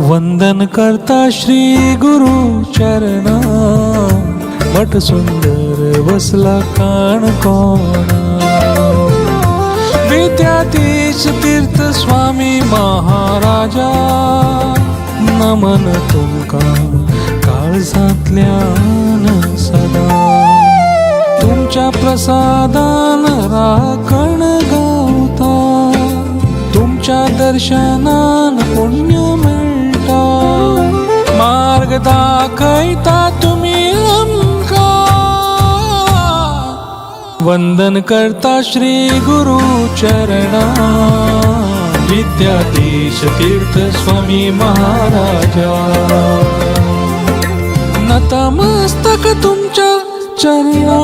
वंदन करता श्री गुरु चरणा मठ सुंदर बसला कान कोणा विद्याधीश तीर्थ स्वामी महाराजा. नमन तुमका काळजातल्यान सदा. तुमच्या प्रसादान राखण गावता. तुमच्या दर्शनान पुण्य दाखयता तुम्ही आमका. वंदन करता श्री गुरु चरणा. विद्याधीश तीर्थ स्वामी महाराजा. नतमस्तक तुमच्या चरणा.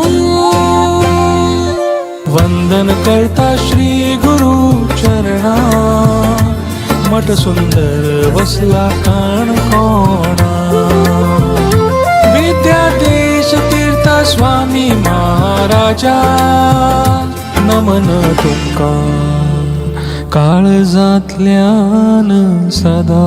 वंदन करता श्री गुरु चरणा. मठ सुंदर बसला काण कोणा? स्वामी महाराजा नमन तुमका. काळजातल्यान सदा.